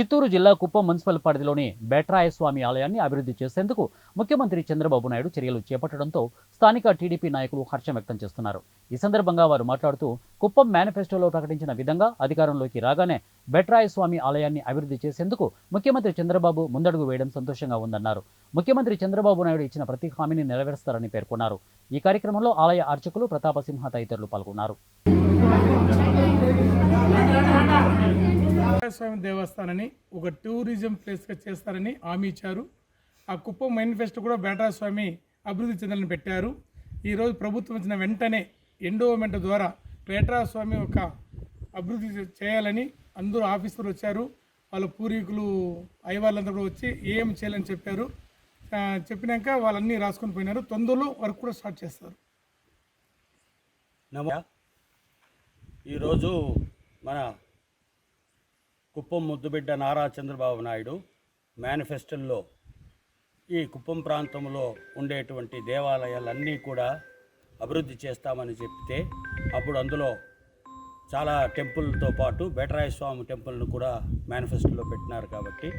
చిత్తూరు జిల్లా కుప్పం మున్సిపల్ పరిధిలోని బేట్రాయస్వామి ఆలయాన్ని అభివృద్ధి చేసేందుకు ముఖ్యమంత్రి చంద్రబాబు నాయుడు చర్యలు చేపట్టడంతో స్థానిక టీడీపీ నాయకులు హర్షం వ్యక్తం చేస్తున్నారు. ఈ సందర్భంగా వారు మాట్లాడుతూ కుప్పం మేనిఫెస్టోలో ప్రకటించిన విధంగా అధికారంలోకి రాగానే బెట్రాయస్వామి ఆలయాన్ని అభివృద్ధి చేసేందుకు ముఖ్యమంత్రి చంద్రబాబు ముందడుగు వేయడం సంతోషంగా ఉందన్నారు. ముఖ్యమంత్రి చంద్రబాబు నాయుడు ఇచ్చిన ప్రతి హామీని నెరవేరుస్తారని పేర్కొన్నారు. ఈ కార్యక్రమంలో ఆలయ అర్చకులు ప్రతాపసింహ తదితరులు పాల్గొన్నారు. స్వామి దేవస్థానాన్ని ఒక టూరిజం ప్లేస్గా చేస్తారని హామీ ఇచ్చారు. ఆ కుప్పం మేనిఫెస్టో కూడా బేటా స్వామి అభివృద్ధి చెందాలని పెట్టారు. ఈరోజు ప్రభుత్వం వచ్చిన వెంటనే ఎండోమెంట్ ద్వారా బేటా స్వామి ఒక అభివృద్ధి చేయాలని అందరూ ఆఫీసర్లు వచ్చారు. వాళ్ళ పూర్వీకులు అయ్యవాళ్ళందరూ కూడా వచ్చి ఏం చేయాలని చెప్పారు. చెప్పినాక వాళ్ళన్నీ రాసుకొని పోయినారు. తొందరలో వర్క్ కూడా స్టార్ట్ చేస్తారు. నమో ఈరోజు మన కుప్పం ముద్దుబిడ్డ నారా చంద్రబాబు నాయుడు మేనిఫెస్టోల్లో ఈ కుప్పం ప్రాంతంలో ఉండేటువంటి దేవాలయాలన్నీ కూడా అభివృద్ధి చేస్తామని చెప్తే అప్పుడు అందులో చాలా టెంపుల్తో పాటు బేటరాయ స్వామి టెంపుల్ను కూడా మేనిఫెస్టోలో పెట్టినారు కాబట్టి